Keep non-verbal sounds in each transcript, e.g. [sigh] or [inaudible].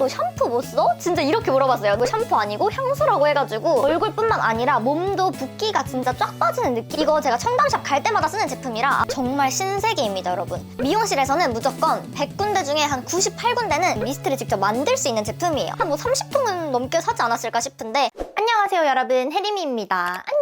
너 샴푸 못 써? 진짜 이렇게 물어봤어요. 너 샴푸 아니고 향수라고 해가지고 얼굴뿐만 아니라 몸도 붓기가 진짜 쫙 빠지는 느낌. 이거 제가 청담샵 갈 때마다 쓰는 제품이라 정말 신세계입니다, 여러분. 미용실에서는 무조건 100군데 중에 한 98군데는 미스트를 직접 만들 수 있는 제품이에요. 한 뭐 30통은 넘게 사지 않았을까 싶은데 안녕하세요, 여러분. 혜림이입니다. 안녕.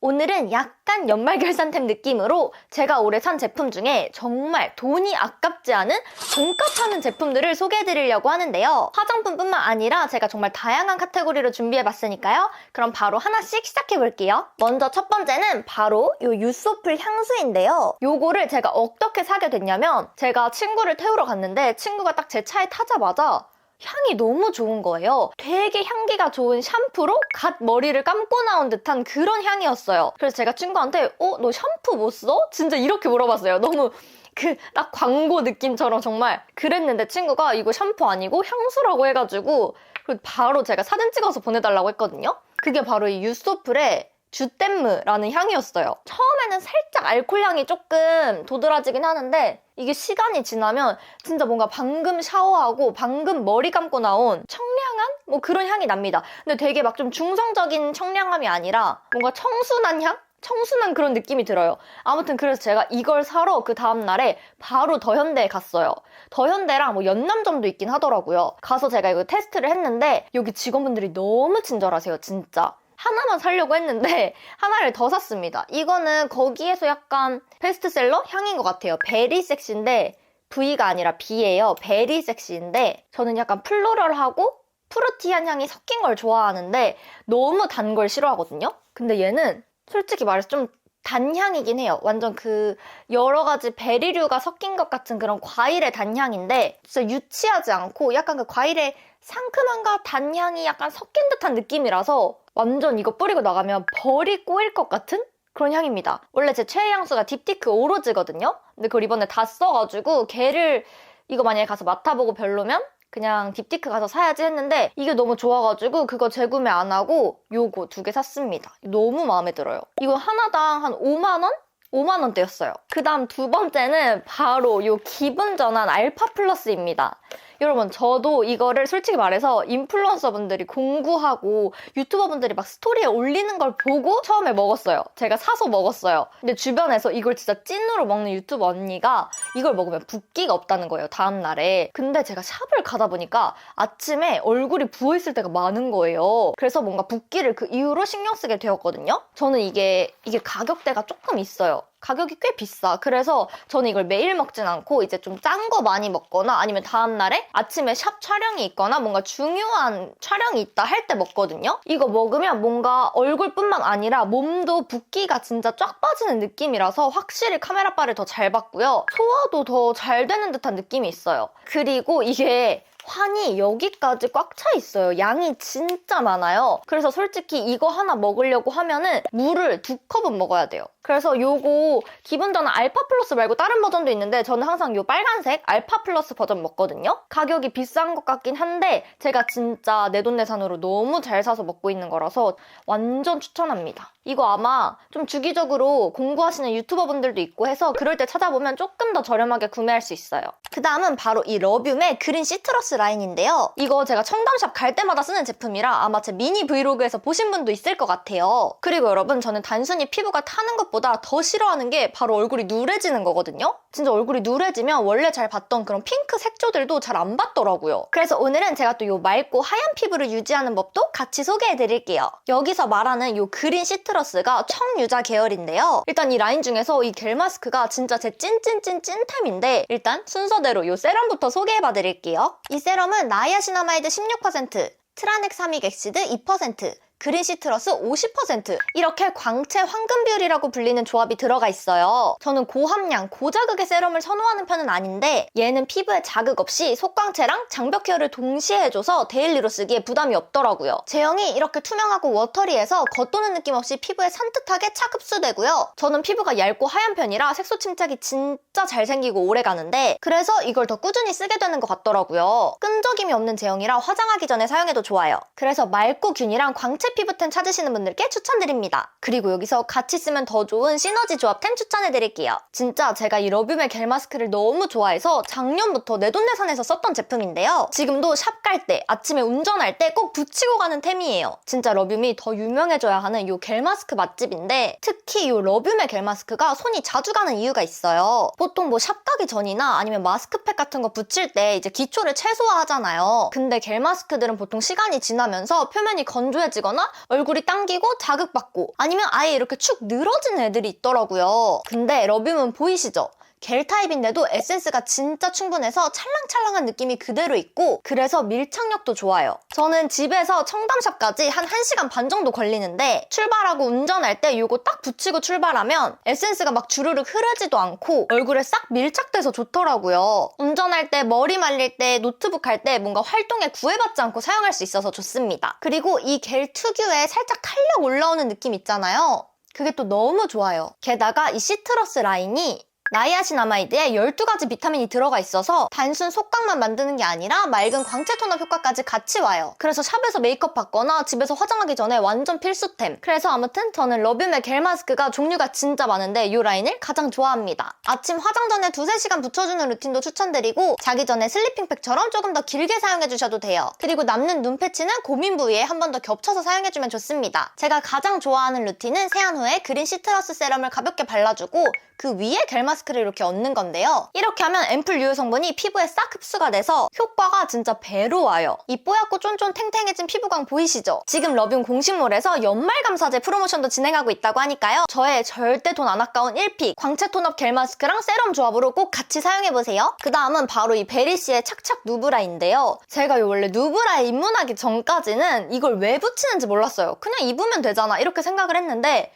오늘은 약간 연말 결산템 느낌으로 제가 올해 산 제품 중에 정말 돈이 아깝지 않은 돈값 하는 제품들을 소개해드리려고 하는데요. 화장품뿐만 아니라 제가 정말 다양한 카테고리로 준비해봤으니까요. 그럼 바로 하나씩 시작해볼게요. 먼저 첫 번째는 바로 이 유소풀 향수인데요. 요거를 제가 어떻게 사게 됐냐면 제가 친구를 태우러 갔는데 친구가 딱 제 차에 타자마자 향이 너무 좋은 거예요. 되게 향기가 좋은 샴푸로 갓 머리를 감고 나온 듯한 그런 향이었어요. 그래서 제가 친구한테 어? 너 샴푸 못 써? 진짜 이렇게 물어봤어요. 너무 그딱 광고 느낌처럼 정말 그랬는데 친구가 이거 샴푸 아니고 향수라고 해가지고 그리고 바로 제가 사진 찍어서 보내달라고 했거든요. 그게 바로 이 유소풀의 주댐무라는 향이었어요. 처음에는 살짝 알코올 향이 조금 도드라지긴 하는데 이게 시간이 지나면 진짜 뭔가 방금 샤워하고 방금 머리 감고 나온 청량한 뭐 그런 향이 납니다. 근데 되게 막 좀 중성적인 청량함이 아니라 뭔가 청순한 향? 청순한 그런 느낌이 들어요. 아무튼 그래서 제가 이걸 사러 그 다음날에 바로 더현대에 갔어요. 더현대랑 뭐 연남점도 있긴 하더라고요. 가서 제가 이거 테스트를 했는데 여기 직원분들이 너무 친절하세요, 진짜. 하나만 사려고 했는데 [laughs] 하나를 더 샀습니다. 이거는 거기에서 약간 베스트셀러 향인 것 같아요. 베리 섹시인데 V가 아니라 B예요. 베리 섹시인데 저는 약간 플로럴하고 프루티한 향이 섞인 걸 좋아하는데 너무 단 걸 싫어하거든요. 근데 얘는 솔직히 말해서 좀 단향이긴 해요. 완전 그 여러 가지 베리류가 섞인 것 같은 그런 과일의 단향인데 진짜 유치하지 않고 약간 그 과일의 상큼함과 단향이 약간 섞인 듯한 느낌이라서 완전 이거 뿌리고 나가면 벌이 꼬일 것 같은 그런 향입니다. 원래 제 최애 향수가 딥티크 오로즈거든요. 근데 그걸 이번에 다 써가지고 걔를 이거 만약에 가서 맡아보고 별로면 그냥 딥티크 가서 사야지 했는데 이게 너무 좋아가지고 그거 재구매 안 하고 요거 두 개 샀습니다. 너무 마음에 들어요. 이거 하나당 한 5만 원? 5만 원대였어요. 그 다음 두 번째는 바로 요 기분 전환 알파 플러스입니다. 여러분 저도 이거를 솔직히 말해서 인플루언서 분들이 공구하고 유튜버 분들이 막 스토리에 올리는 걸 보고 처음에 먹었어요. 제가 사서 먹었어요. 근데 주변에서 이걸 진짜 찐으로 먹는 유튜버 언니가 이걸 먹으면 붓기가 없다는 거예요. 다음 날에. 근데 제가 샵을 가다 보니까 아침에 얼굴이 부어 있을 때가 많은 거예요. 그래서 뭔가 붓기를 그 이후로 신경 쓰게 되었거든요. 저는 이게 이게 가격대가 조금 있어요. 가격이 꽤 비싸. 그래서 저는 이걸 매일 먹진 않고 이제 좀 짠 거 많이 먹거나 아니면 다음날에 아침에 샵 촬영이 있거나 뭔가 중요한 촬영이 있다 할 때 먹거든요. 이거 먹으면 뭔가 얼굴뿐만 아니라 몸도 붓기가 진짜 쫙 빠지는 느낌이라서 확실히 카메라 바를 더 잘 받고요. 소화도 더 잘 되는 듯한 느낌이 있어요. 그리고 이게 환이 여기까지 꽉 차 있어요. 양이 진짜 많아요. 그래서 솔직히 이거 하나 먹으려고 하면은 물을 두 컵은 먹어야 돼요. 그래서 요거 기분 전환 알파 플러스 말고 다른 버전도 있는데 저는 항상 요 빨간색 알파 플러스 버전 먹거든요. 가격이 비싼 것 같긴 한데 제가 진짜 내돈내산으로 너무 잘 사서 먹고 있는 거라서 완전 추천합니다. 이거 아마 좀 주기적으로 공부하시는 유튜버 분들도 있고 해서 그럴 때 찾아보면 조금 더 저렴하게 구매할 수 있어요. 그 다음은 바로 이 러뷸의 그린 시트러스 라인인데요. 이거 제가 청담샵 갈 때마다 쓰는 제품이라 아마 제 미니 브이로그에서 보신 분도 있을 것 같아요. 그리고 여러분 저는 단순히 피부가 타는 것보다 더 싫어하는 게 바로 얼굴이 누래지는 거거든요. 진짜 얼굴이 누래지면 원래 잘 봤던 그런 핑크 색조들도 잘안 받더라고요. 그래서 오늘은 제가 또이 맑고 하얀 피부를 유지하는 법도 같이 소개해 드릴게요. 여기서 말하는 이 그린 시트러스가 청유자 계열인데요. 일단 이 라인 중에서 이 겔 마스크가 진짜 제 찐찐찐 찐템인데 일단 순서대로 이 세럼부터 소개해 봐 드릴게요. 이 세럼은 나이아시나마이드 16%, 트라넥 사믹 엑시드 2%, 그린 시트러스 50% 이렇게 광채 황금 비율이라고 불리는 조합이 들어가 있어요. 저는 고함량, 고자극의 세럼을 선호하는 편은 아닌데 얘는 피부에 자극 없이 속광채랑 장벽 케어를 동시에 해줘서 데일리로 쓰기에 부담이 없더라고요. 제형이 이렇게 투명하고 워터리해서 겉도는 느낌 없이 피부에 산뜻하게 착 흡수되고요. 저는 피부가 얇고 하얀 편이라 색소 침착이 진짜 잘 생기고 오래 가는데 그래서 이걸 더 꾸준히 쓰게 되는 것 같더라고요. 끈적임이 없는 제형이라 화장하기 전에 사용해도 좋아요. 그래서 맑고 균이랑 광채 하체 피부템 찾으시는 분들께 추천드립니다. 그리고 여기서 같이 쓰면 더 좋은 시너지 조합템 추천해드릴게요. 진짜 제가 이 러뷰멜 겔 마스크를 너무 좋아해서 작년부터 내돈내산해서 썼던 제품인데요. 지금도 샵 갈 때, 아침에 운전할 때 꼭 붙이고 가는 템이에요. 진짜 러뷰미 더 유명해져야 하는 이 겔 마스크 맛집인데 특히 이 러뷰멜 겔 마스크가 손이 자주 가는 이유가 있어요. 보통 뭐 샵 가기 전이나 아니면 마스크팩 같은 거 붙일 때 이제 기초를 최소화하잖아요. 근데 겔 마스크들은 보통 시간이 지나면서 표면이 건조해지거나 얼굴이 당기고 자극받고 아니면 아예 이렇게 축 늘어지는 애들이 있더라고요. 근데 러뷰문 보이시죠? 겔 타입인데도 에센스가 진짜 충분해서 찰랑찰랑한 느낌이 그대로 있고 그래서 밀착력도 좋아요. 저는 집에서 청담샵까지 한 1시간 반 정도 걸리는데 출발하고 운전할 때 이거 딱 붙이고 출발하면 에센스가 막 주르륵 흐르지도 않고 얼굴에 싹 밀착돼서 좋더라고요. 운전할 때 머리 말릴 때 노트북 할 때 뭔가 활동에 구애받지 않고 사용할 수 있어서 좋습니다. 그리고 이 겔 특유의 살짝 탄력 올라오는 느낌 있잖아요. 그게 또 너무 좋아요. 게다가 이 시트러스 라인이 나이아신아마이드에 12가지 비타민이 들어가 있어서 단순 속광만 만드는 게 아니라 맑은 광채 톤업 효과까지 같이 와요. 그래서 샵에서 메이크업 받거나 집에서 화장하기 전에 완전 필수템. 그래서 아무튼 저는 러뷰멜 겔 마스크가 종류가 진짜 많은데 이 라인을 가장 좋아합니다. 아침 화장 전에 두세 시간 붙여주는 루틴도 추천드리고 자기 전에 슬리핑팩처럼 조금 더 길게 사용해주셔도 돼요. 그리고 남는 눈 패치는 고민 부위에 한 번 더 겹쳐서 사용해주면 좋습니다. 제가 가장 좋아하는 루틴은 세안 후에 그린 시트러스 세럼을 가볍게 발라주고 그 위에 겔 마스크를 이렇게 얹는 건데요. 이렇게 하면 앰플 유효 성분이 피부에 싹 흡수가 돼서 효과가 진짜 배로 와요. 이 뽀얗고 쫀쫀 탱탱해진 피부광 보이시죠? 지금 러뷰 공식몰에서 연말 감사제 프로모션도 진행하고 있다고 하니까요. 저의 절대 돈 안 아까운 1픽 광채 톤업 겔 마스크랑 세럼 조합으로 꼭 같이 사용해보세요. 그 다음은 바로 이 베리씨의 착착 누브라인데요. 제가 원래 누브라에 입문하기 전까지는 이걸 왜 붙이는지 몰랐어요. 그냥 입으면 되잖아 이렇게 생각을 했는데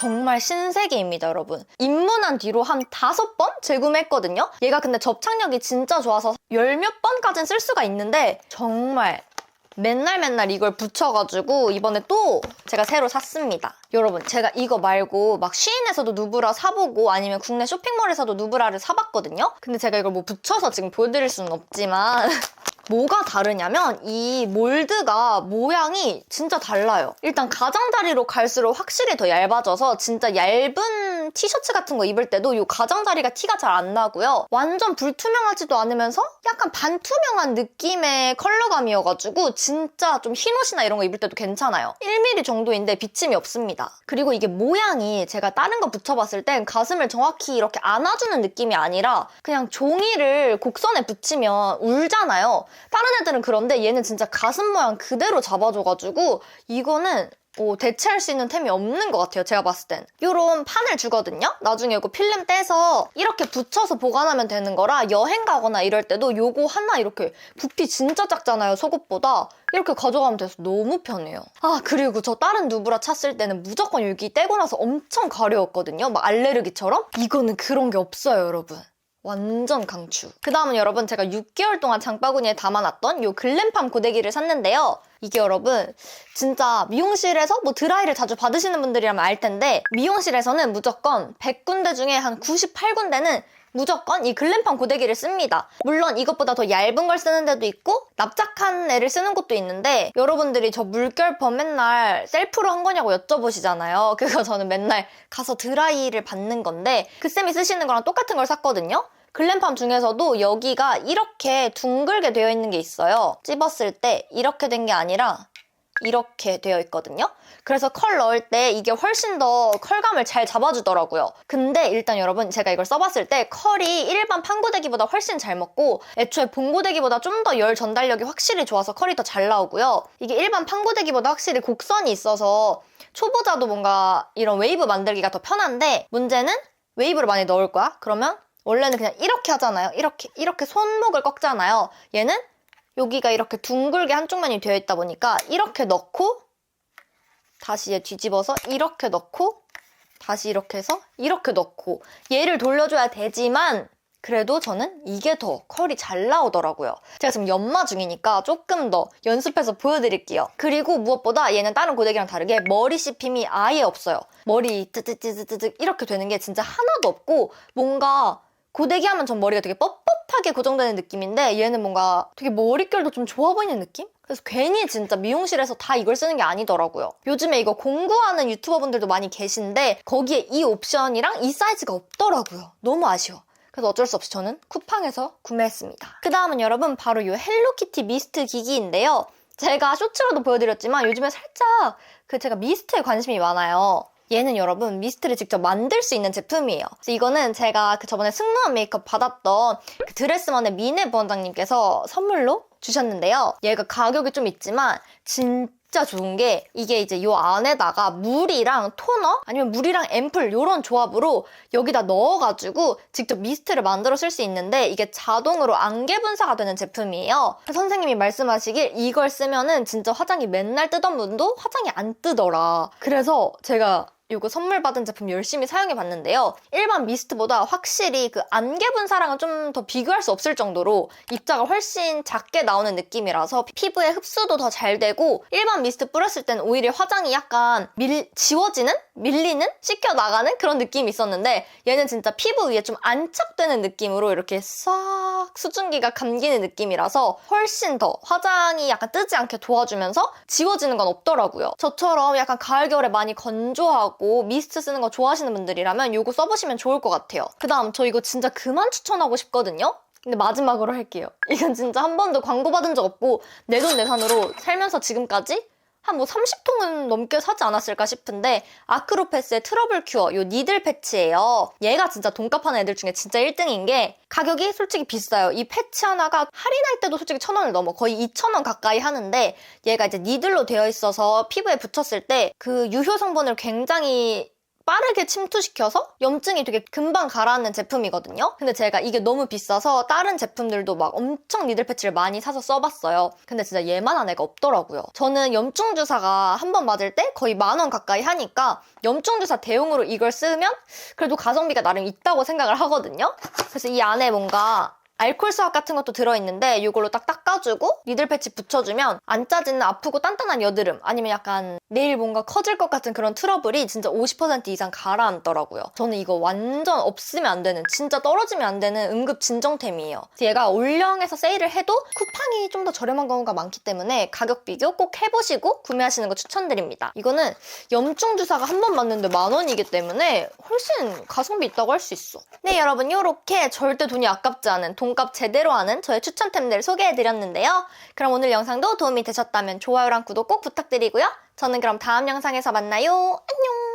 정말 신세계입니다, 여러분. 입문한 뒤로 한 다섯 번 재구매했거든요? 얘가 근데 접착력이 진짜 좋아서 열 몇 번까지는 쓸 수가 있는데 정말 맨날 맨날 이걸 붙여가지고 이번에 또 제가 새로 샀습니다. 여러분, 제가 이거 말고 막 쉬인에서도 누브라 사보고 아니면 국내 쇼핑몰에서도 누브라를 사봤거든요? 근데 제가 이걸 뭐 붙여서 지금 보여드릴 수는 없지만 [laughs] 뭐가 다르냐면 이 몰드가 모양이 진짜 달라요. 일단 가장자리로 갈수록 확실히 더 얇아져서 진짜 얇은 티셔츠 같은 거 입을 때도 이 가장자리가 티가 잘 안 나고요. 완전 불투명하지도 않으면서 약간 반투명한 느낌의 컬러감이어가지고 진짜 좀 흰 옷이나 이런 거 입을 때도 괜찮아요. 1mm 정도인데 비침이 없습니다. 그리고 이게 모양이 제가 다른 거 붙여봤을 땐 가슴을 정확히 이렇게 안아주는 느낌이 아니라 그냥 종이를 곡선에 붙이면 울잖아요. 다른 애들은 그런데 얘는 진짜 가슴 모양 그대로 잡아줘가지고 이거는 어, 대체할 수 있는 템이 없는 것 같아요. 제가 봤을 땐. 요런 판을 주거든요. 나중에 이거 필름 떼서 이렇게 붙여서 보관하면 되는 거라 여행 가거나 이럴 때도 요거 하나 이렇게 부피 진짜 작잖아요. 속옷보다. 이렇게 가져가면 돼서 너무 편해요. 아 그리고 저 다른 누브라 찼을 때는 무조건 여기 떼고 나서 엄청 가려웠거든요. 막 알레르기처럼. 이거는 그런 게 없어요, 여러분. 완전 강추. 그 다음은 여러분 제가 6개월 동안 장바구니에 담아놨던 이 글램팜 고데기를 샀는데요. 이게 여러분 진짜 미용실에서 뭐 드라이를 자주 받으시는 분들이라면 알 텐데 미용실에서는 무조건 100군데 중에 한 98군데는 무조건 이 글램팜 고데기를 씁니다. 물론 이것보다 더 얇은 걸 쓰는 데도 있고 납작한 애를 쓰는 곳도 있는데 여러분들이 저 물결펌 맨날 셀프로 한 거냐고 여쭤보시잖아요. [laughs] 그거 저는 맨날 가서 드라이를 받는 건데 그 쌤이 쓰시는 거랑 똑같은 걸 샀거든요. 글램팜 중에서도 여기가 이렇게 둥글게 되어 있는 게 있어요. 찝었을 때 이렇게 된 게 아니라 이렇게 되어 있거든요. 그래서 컬 넣을 때 이게 훨씬 더 컬감을 잘 잡아주더라고요. 근데 일단 여러분 제가 이걸 써봤을 때 컬이 일반 판고데기보다 훨씬 잘 먹고 애초에 봉고데기보다 좀 더 열 전달력이 확실히 좋아서 컬이 더 잘 나오고요. 이게 일반 판고데기보다 확실히 곡선이 있어서 초보자도 뭔가 이런 웨이브 만들기가 더 편한데 문제는 웨이브를 많이 넣을 거야? 그러면 원래는 그냥 이렇게 하잖아요. 이렇게 이렇게 손목을 꺾잖아요. 얘는 여기가 이렇게 둥글게 한쪽 면이 되어 있다 보니까 이렇게 넣고 다시 얘 뒤집어서 이렇게 넣고 다시 이렇게 해서 이렇게 넣고 얘를 돌려줘야 되지만 그래도 저는 이게 더 컬이 잘 나오더라고요. 제가 지금 연마 중이니까 조금 더 연습해서 보여드릴게요. 그리고 무엇보다 얘는 다른 고데기랑 다르게 머리 씹힘이 아예 없어요. 머리 뜨뜨뜨뜨뜨 이렇게 되는 게 진짜 하나도 없고 뭔가 고데기 하면 전 머리가 되게 뻣뻣하게 고정되는 느낌인데 얘는 뭔가 되게 머릿결도 좀 좋아 보이는 느낌? 그래서 괜히 진짜 미용실에서 다 이걸 쓰는 게 아니더라고요. 요즘에 이거 공구하는 유튜버분들도 많이 계신데 거기에 이 옵션이랑 이 사이즈가 없더라고요. 너무 아쉬워. 그래서 어쩔 수 없이 저는 쿠팡에서 구매했습니다. 그 다음은 여러분 바로 이 헬로키티 미스트 기기인데요. 제가 쇼츠로도 보여드렸지만 요즘에 살짝 그 제가 미스트에 관심이 많아요. 얘는 여러분 미스트를 직접 만들 수 있는 제품이에요. 그래서 이거는 제가 그 저번에 승무원 메이크업 받았던 그 드레스만의 미네 부원장님께서 선물로 주셨는데요. 얘가 가격이 좀 있지만 진짜 좋은 게 이게 이제 요 안에다가 물이랑 토너 아니면 물이랑 앰플 요런 조합으로 여기다 넣어가지고 직접 미스트를 만들어 쓸 수 있는데 이게 자동으로 안개 분사가 되는 제품이에요. 선생님이 말씀하시길 이걸 쓰면은 진짜 화장이 맨날 뜨던 분도 화장이 안 뜨더라. 그래서 제가 이거 선물 받은 제품 열심히 사용해 봤는데요. 일반 미스트보다 확실히 그 안개 분사랑은 좀 더 비교할 수 없을 정도로 입자가 훨씬 작게 나오는 느낌이라서 피부에 흡수도 더 잘 되고 일반 미스트 뿌렸을 땐 오히려 화장이 약간 밀, 지워지는? 밀리는? 씻겨 나가는 그런 느낌이 있었는데 얘는 진짜 피부 위에 좀 안착되는 느낌으로 이렇게 싹 수증기가 감기는 느낌이라서 훨씬 더 화장이 약간 뜨지 않게 도와주면서 지워지는 건 없더라고요. 저처럼 약간 가을 겨울에 많이 건조하고 미스트 쓰는 거 좋아하시는 분들이라면 이거 써보시면 좋을 것 같아요. 그 다음 저 이거 진짜 그만 추천하고 싶거든요. 근데 마지막으로 할게요. 이건 진짜 한 번도 광고 받은 적 없고 내 돈내산으로 살면서 지금까지 한 뭐 30통은 넘게 사지 않았을까 싶은데 아크로패스의 트러블 큐어 요 니들 패치예요. 얘가 진짜 돈값 하는 애들 중에 진짜 1등인 게 가격이 솔직히 비싸요. 이 패치 하나가 할인할 때도 솔직히 천 원을 넘어 거의 2천 원 가까이 하는데 얘가 이제 니들로 되어 있어서 피부에 붙였을 때 그 유효 성분을 굉장히 빠르게 침투시켜서 염증이 되게 금방 가라앉는 제품이거든요. 근데 제가 이게 너무 비싸서 다른 제품들도 막 엄청 니들 패치를 많이 사서 써봤어요. 근데 진짜 얘만한 애가 없더라고요. 저는 염증 주사가 한 번 맞을 때 거의 만 원 가까이 하니까 염증 주사 대용으로 이걸 쓰면 그래도 가성비가 나름 있다고 생각을 하거든요. 그래서 이 안에 뭔가 알콜 수압 같은 것도 들어있는데 이걸로 딱 닦아주고 니들 패치 붙여주면 안 짜지는 아프고 단단한 여드름 아니면 약간 내일 뭔가 커질 것 같은 그런 트러블이 진짜 50% 이상 가라앉더라고요. 저는 이거 완전 없으면 안 되는 진짜 떨어지면 안 되는 응급 진정템이에요. 얘가 올영에서 세일을 해도 쿠팡이 좀 더 저렴한 경우가 많기 때문에 가격 비교 꼭 해보시고 구매하시는 거 추천드립니다. 이거는 염증 주사가 한 번 맞는데 만 원이기 때문에 훨씬 가성비 있다고 할 수 있어. 네 여러분 이렇게 절대 돈이 아깝지 않은 돈값 제대로 하는 저의 추천템들 소개해드렸는데요. 그럼 오늘 영상도 도움이 되셨다면 좋아요랑 구독 꼭 부탁드리고요. 저는 그럼 다음 영상에서 만나요. 안녕!